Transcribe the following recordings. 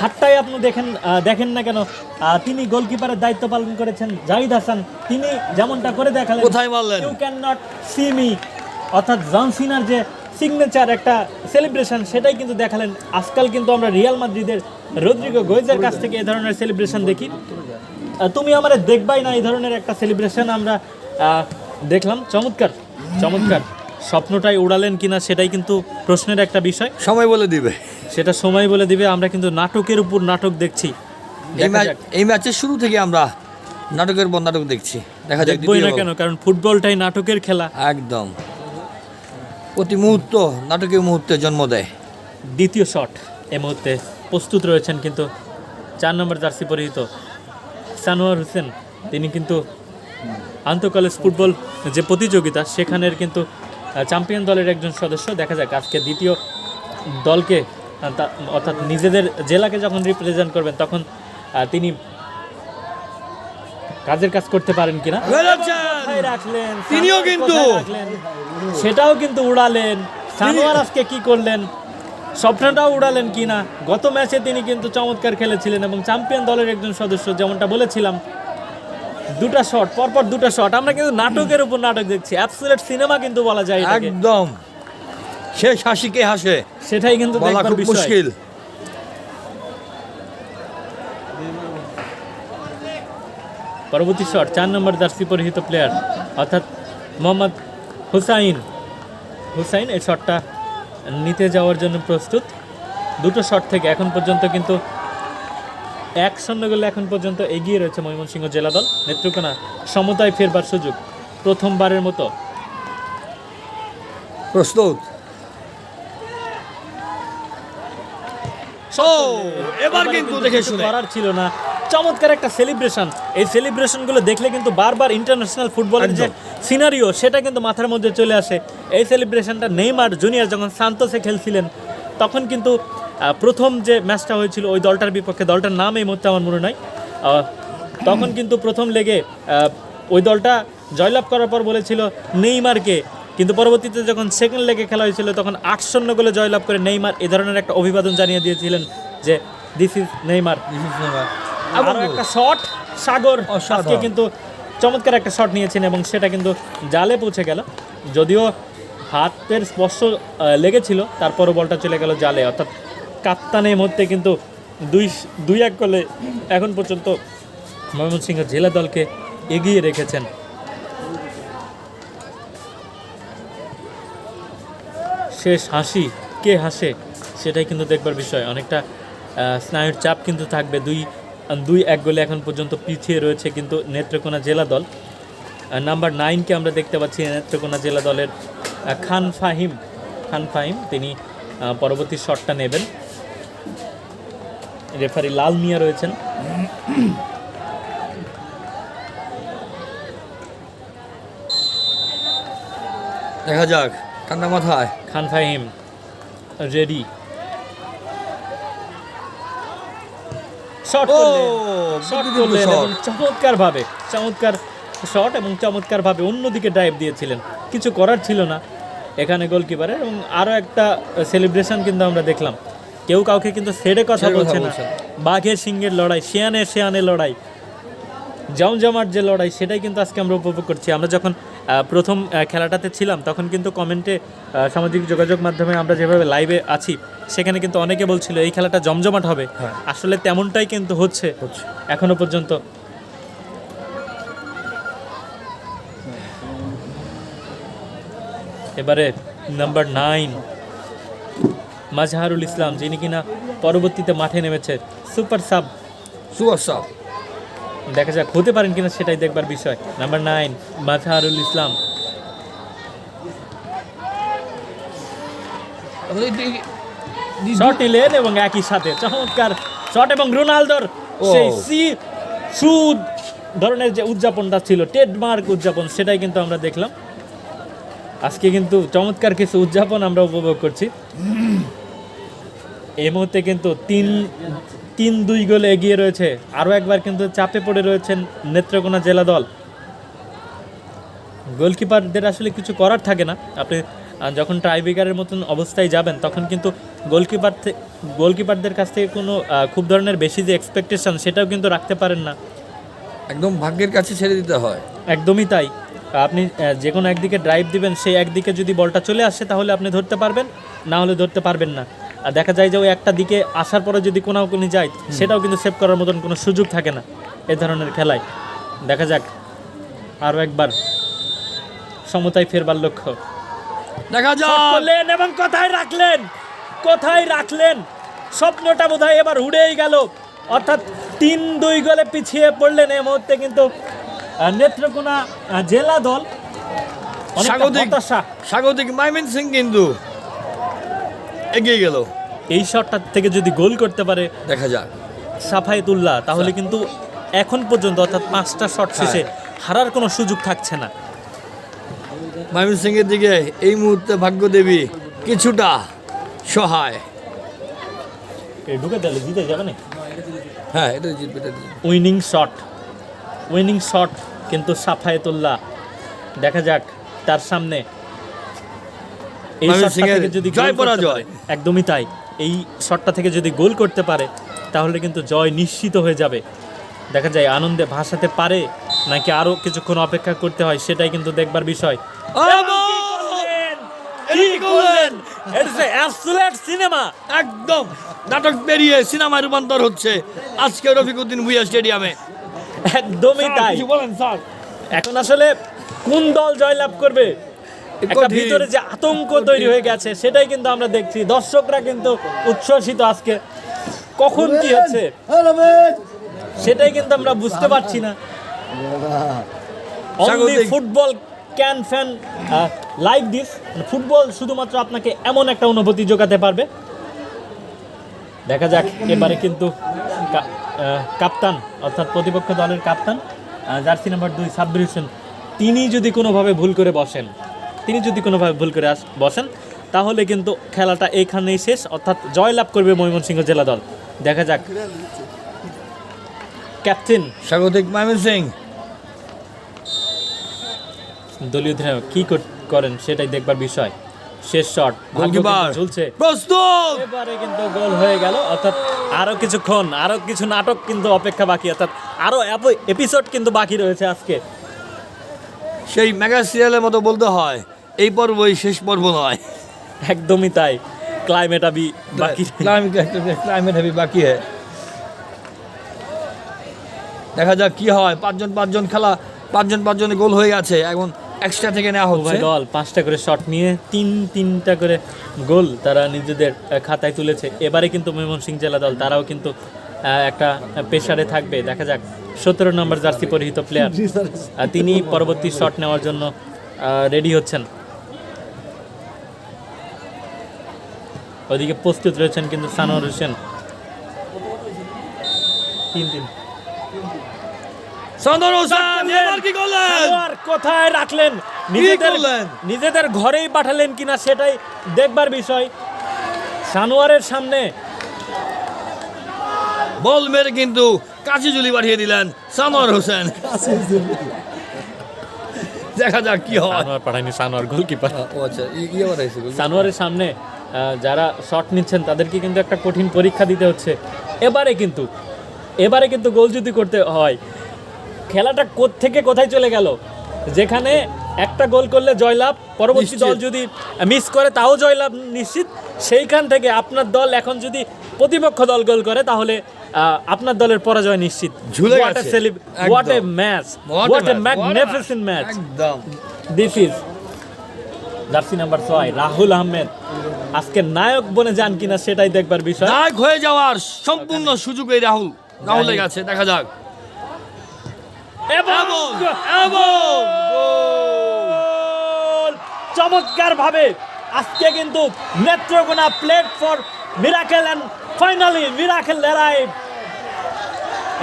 হাতটাই আপনি দেখেন দেখেন না কেন? তিনি গোলকিপারের দায়িত্ব পালন করেছেন জাহিদ হাসান। তিনি যেমনটা করে দেখালেন কোথায় মারলেন? You can not see me অর্থাৎ জন সিনার যে সিগনেচার একটা সেলিব্রেশন সেটাই কিন্তু দেখালেন। আজকাল কিন্তু আমরা রিয়াল মাদ্রিদের রদ্রিগো গোয়েজের কাছ থেকে এ ধরনের সেলিব্রেশন দেখি। তুমি আমার দেখবাই না এই ধরনের একটা সেলিব্রেশন আমরা দেখলাম। চমৎকার চমৎকার। স্বপ্নটাই উড়ালেন কিনা সেটাই কিন্তু প্রশ্নের একটা বিষয়। সময় বলে দিবে। সেটা সময় বলে দিবে আমরা কিন্তু নাটকের উপর নাটক দেখছি। এই ম্যাচের শুরু থেকে আমরা নাটকের পর নাটক দেখছি। দেখা যাক দেখবই না কেন কারণ ফুটবলটাই নাটকের খেলা। একদম। প্রতি মুহূর্ত নাটকীয় মুহূর্তে জন্ম দেয়। দ্বিতীয় শট। এই মুহূর্তে প্রস্তুত রয়েছেন কিন্তু চার নম্বর জার্সি পরিহিত সানোয়ার হোসেন। তিনি কিন্তু আন্তঃ কলেজ ফুটবল যে প্রতিযোগিতা সেখানের কিন্তু চ্যাম্পিয়ন দলের একজন সদস্য। দেখা যাক আজকে দ্বিতীয় দলকে অর্থাৎ নিজেদের জেলাকে যখন রিপ্রেজেন্ট করবেন তখন তিনি কাজের কাজ করতে পারেন কিনা। রাখলেন? তিনিও কিন্তু। সেটাও কিন্তু উড়ালেন। সানোয়ার আজকে কি করলেন? স্বপ্নটাও উড়ালেন কিনা? গত ম্যাচে তিনি কিন্তু চমৎকার খেলেছিলেন এবং চ্যাম্পিয়ন দলের একজন সদস্য যেমনটা বলেছিলাম দুটা শট পরপর দুটা শট আমরা কিন্তু নাটকের উপর নাটক দেখছি। অ্যাবসুলেট সিনেমা কিন্তু বলা যায় একদম। শেষ হাসি কে হাসে? সেটাই কিন্তু বলা খুব মুশকিল। পরবর্তী শট চার নম্বর জার্সি পরিহিত প্লেয়ার অর্থাৎ মোহাম্মদ হুসাইন। হুসাইন এই শটটা নিতে যাওয়ার জন্য প্রস্তুত। দুটো শট থেকে এখন পর্যন্ত কিন্তু এক শূন্য গোলে এখন পর্যন্ত এগিয়ে রয়েছে ময়মনসিংহ জেলা দল। নেত্রকোনা সমতায় ফেরবার সুযোগ প্রথমবারের মতো। প্রস্তুত। এবার কিন্তু দেখে শুনে। করার ছিল না। চমৎকার একটা সেলিব্রেশন এই সেলিব্রেশনগুলো দেখলে কিন্তু বারবার ইন্টারন্যাশনাল ফুটবলের যে সিনারিও সেটা কিন্তু মাথার মধ্যে চলে আসে। এই সেলিব্রেশনটা নেইমার জুনিয়র যখন সান্তোসে খেলছিলেন তখন কিন্তু প্রথম যে ম্যাচটা হয়েছিল ওই দলটার বিপক্ষে দলটার নাম এই মুহূর্তে আমার মনে নয় তখন কিন্তু প্রথম লেগে ওই দলটা জয়লাভ করার পর বলেছিল নেইমারকে। কিন্তু পরবর্তীতে যখন সেকেন্ড লেগে খেলা হয়েছিল তখন আট শূন্য গোলে জয়লাভ করে নেইমার এ ধরনের একটা অভিবাদন জানিয়ে দিয়েছিলেন যে দিস ইজ নেইমার আরও একটা শট সাগর। আজকে কিন্তু চমৎকার একটা শট নিয়েছেন এবং সেটা কিন্তু জালে পৌঁছে গেল। যদিও হাতের স্পর্শ লেগেছিল তারপরও বলটা চলে গেল জালে। অর্থাৎ কাপ্তানের মধ্যে কিন্তু দুই দুই এক গোলে এখন পর্যন্ত ময়মনসিংহ জেলা দলকে এগিয়ে রেখেছেন। শেষ হাসি কে হাসে সেটাই কিন্তু দেখবার বিষয়। অনেকটা স্নায়ুর চাপ কিন্তু থাকবে। দুই দুই এক গোলে এখন পর্যন্ত পিছিয়ে রয়েছে কিন্তু নেত্রকোনা জেলা দল। নাম্বার নাইনকে আমরা দেখতে পাচ্ছি নেত্রকোনা জেলা দলের খান ফাহিম। খান ফাহিম, তিনি পরবর্তী শটটা নেবেন। রেফারি লাল মিয়া রয়েছেন। দেখা যাক ঠান্ডা মাথায়। খান ফাহিম রেডি শট করলেন চমৎকার ভাবে চমৎকার শট এবং চমৎকার ভাবে অন্যদিকে ড্রাইভ দিয়েছিলেন। কিছু করার ছিল না এখানে গোলকিপারের এবং আরও একটা সেলিব্রেশন কিন্তু আমরা দেখলাম। কেউ কাউকে কিন্তু ছেড়ে কথা বলছে না। বাঘের সিংহের লড়াই শেয়ানে শেয়ানে লড়াই জমজমাট যে লড়াই সেটাই কিন্তু আজকে আমরা উপভোগ করছি। আমরা যখন প্রথম খেলাটাতে ছিলাম তখন কিন্তু কমেন্টে সামাজিক যোগাযোগ মাধ্যমে আমরা যেভাবে লাইভে আছি সেখানে কিন্তু অনেকে বলছিল এই খেলাটা জমজমাট হবে। হ্যাঁ। আসলে তেমনটাই কিন্তু হচ্ছে। এখনও পর্যন্ত। এবারে নাম্বার নাইন মাজহারুল ইসলাম যিনি কিনা পরবর্তীতে মাঠে নেমেছে সুপার সাব। সুয়ার সাপ দেখা যাক হতে পারেন কিনা সেটাই দেখবার বিষয়। Number nine Mazharul Islam. Shot নিলেন এবং একই সাথে চমৎকার শট এবং রোনালদোর সেই সি সুদ ধরনের যে উদযাপনটা ছিল ট্রেডমার্ক উদযাপন সেটাই কিন্তু আমরা দেখলাম। আজকে কিন্তু চমৎকার কিছু উদযাপন আমরা উপভোগ করছি। এই মুহূর্তে কিন্তু তিন তিন দুই গোলে এগিয়ে রয়েছে। আরও একবার কিন্তু চাপে পড়ে রয়েছেন নেত্রকোনা জেলা দল। গোলকিপারদের আসলে কিছু করার থাকে না। আপনি যখন ট্রাইব্রেকারের মতন অবস্থায় যাবেন তখন কিন্তু গোলকিপার গোলকিপারদের কাছ থেকে কোনো খুব ধরনের বেশি যে এক্সপেকটেশন সেটাও কিন্তু রাখতে পারেন না। একদম ভাগ্যের কাছে ছেড়ে দিতে হয়। একদমই তাই। আপনি যে কোনো একদিকে ড্রাইভ দিবেন সেই একদিকে যদি বলটা চলে আসে তাহলে আপনি ধরতে পারবেন না হলে ধরতে পারবেন না। দেখা যায় যে ওই একটা দিকে আসার পরে যদি কোনাও কোনো যায় সেটাও কিন্তু সেভ করার মতন কোনো সুযোগ থাকে না এ ধরনের খেলায়। দেখা যাক। আরও একবার সমতায় ফেরবার লক্ষ্য। দেখা করলেন এবং কোথায় রাখলেন? কোথায় রাখলেন? স্বপ্নটা বোধহয় এবার উড়েই গেল। অর্থাৎ তিন দুই গোলে পিছিয়ে পড়লেন এই মুহূর্তে কিন্তু নেত্রকোনা জেলা দল। স্বাগতিক। স্বাগতিক মাইমিন সিং কিন্তু। এগিয়ে গেল। এই শটটা থেকে যদি গোল করতে পারে দেখা যাক। সাফায়েতুল্লাহ তাহলে কিন্তু এখন পর্যন্ত অর্থাৎ পাঁচটা শট শেষে হারার কোনো সুযোগ থাকছে না। এর দিকে এই মুহূর্তে ভাগ্য দেবী কিছুটা সহায়। ঢুকে দিলে জিতে যাবে না হ্যাঁ এটা জিতবে। উইনিং শট উইনিং শট কিন্তু সাফায়েতুল্লাহ। দেখা যাক তার সামনে এই শটটা থেকে যদি জয় পরাজয়। একদমই তাই। এই শটটা থেকে যদি গোল করতে পারে তাহলে কিন্তু জয় নিশ্চিত হয়ে যাবে। দেখা যায় আনন্দে ভাসাতে পারে নাকি আরও কিছুক্ষণ অপেক্ষা করতে হয় সেটাই কিন্তু দেখবার বিষয়। সিনেমা একদম। নাটক পেরিয়ে রূপান্তর হচ্ছে আজকে রফিকুদ্দিন ভুইয়া স্টেডিয়ামে। একদমই তাই। এখন আসলে কোন দল জয়লাভ করবে? একটা ভিতরে যে আতঙ্ক তৈরি হয়ে গেছে সেটাই কিন্তু আমরা দেখছি। দর্শকরা কিন্তু উচ্ছ্বসিত আজকে। কখন কি হচ্ছে? সেটাই কিন্তু আমরা বুঝতে পারছি না। Only football can fan like this football শুধুমাত্র আপনাকে এমন একটা অনুভূতি যোগাতে পারবে। দেখা যাক এবারে কিন্তু কাপ্তান অর্থাৎ প্রতিপক্ষ দলের কাপ্তান জার্সি নাম্বার দুই সাব্বির হোসেন তিনি যদি কোনোভাবে ভুল করে বসেন তিনি যদি কোনোভাবে ভুল করে আস বসেন তাহলে কিন্তু খেলাটা এখানেই শেষ অর্থাৎ জয়লাভ করবে ময়মনসিংহ জেলা দল। দেখা যাক। ক্যাপ্টেন স্বাগতিক মাইমিন সিং দলীয় অধিনায়ক কি করেন সেটাই দেখবার বিষয়। শেষ শট। ঝুলছে। প্রস্তুত! এবারে কিন্তু গোল হয়ে গেল অর্থাৎ আরও কিছুক্ষণ আরও কিছু নাটক কিন্তু অপেক্ষা বাকি অর্থাৎ আরও এপিসোড কিন্তু বাকি রয়েছে আজকে। সেই মেগা সিরিয়ালের মতো বলতে হয়। এই পর্বই শেষ পর্ব নয়। একদমই তাই। ক্লাইমেট আবি বাকি ক্লাইমেট হেভি বাকি হ্যাঁ দেখা যাক কি হয়। পাঁচজন পাঁচজন খেলা পাঁচজন পাঁচজনে গোল হয়ে গেছে। এখন এক্সট্রা থেকে নেওয়া হচ্ছে। দল পাঁচটা করে শট নিয়ে তিন তিনটা করে গোল তারা নিজেদের খাতায় তুলেছে। এবারে কিন্তু ময়মনসিংহ জেলা দল তারাও কিন্তু একটা পেশারে থাকবে। দেখা যাক। সতেরো নম্বর জার্সি পরিহিত প্লেয়ার তিনি পরবর্তী শট নেওয়ার জন্য রেডি হচ্ছেন। ওদিকে প্রস্তুত রয়েছেন কিন্তু সানোয়ার হোসেন। তিন তিন। হোসেন এবার কি করলেন? সানোয়ার কোথায় রাখলেন? নিজেদের ঘরেই পাঠালেন কিনা সেটাই দেখবার বিষয়। সানোয়ারের সামনে বল মেরে কিন্তু কাছে ঝুলি পাঠিয়ে দিলেন সানোয়ার হোসেন। দেখা যাক কি হয়। সানোয়ার পাঠায়নি সানোয়ার গোলকিপার ও আচ্ছা ইয়ে পাঠাইছে সানোয়ারের সামনে যারা শট নিচ্ছেন তাদেরকে কিন্তু একটা কঠিন পরীক্ষা দিতে হচ্ছে। এবারে কিন্তু এবারে কিন্তু গোল যদি করতে হয়। খেলাটা থেকে কোথায় চলে গেল? যেখানে একটা গোল করলে জয়লাভ পরবর্তী দল যদি মিস করে তাও জয়লাভ নিশ্চিত। সেইখান থেকে আপনার দল এখন যদি প্রতিপক্ষ দল গোল করে তাহলে আপনার দলের পরাজয় নিশ্চিত। What a match what a magnificent match একদম। দিস ইজ জার্সি নাম্বার ছয় রাহুল আহমেদ আজকে নায়ক বনে যান কিনা সেটাই দেখবার বিষয়। নায়ক হয়ে যাওয়ার সম্পূর্ণ সুযোগ এই রাহুল। রাহুলের কাছে দেখা যাক। এবং এবং চমৎকার ভাবে আজকে কিন্তু Netrokona played for miracle and finally miracle arrive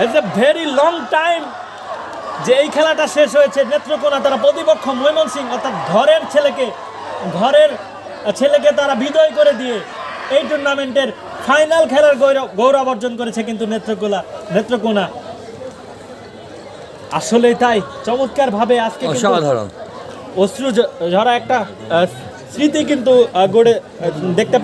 it's a very long time যে এই খেলাটা শেষ হয়েছে। নেত্রকোনা তারা প্রতিপক্ষ ময়মনসিং অর্থাৎ ঘরের ছেলেকে ঘরের ছেলেকে তারা বিজয় করে দিয়ে এই টুর্নামেন্টের ফাইনাল খেলার গৌরব গৌরব অর্জন করেছে কিন্তু নেত্রকোলা নেত্রকোনা। আসলে তাই চমৎকার ভাবে আজকে অসাধারণ। অশ্রু ঝরা একটা স্মৃতি কিন্তু গড়ে দেখতে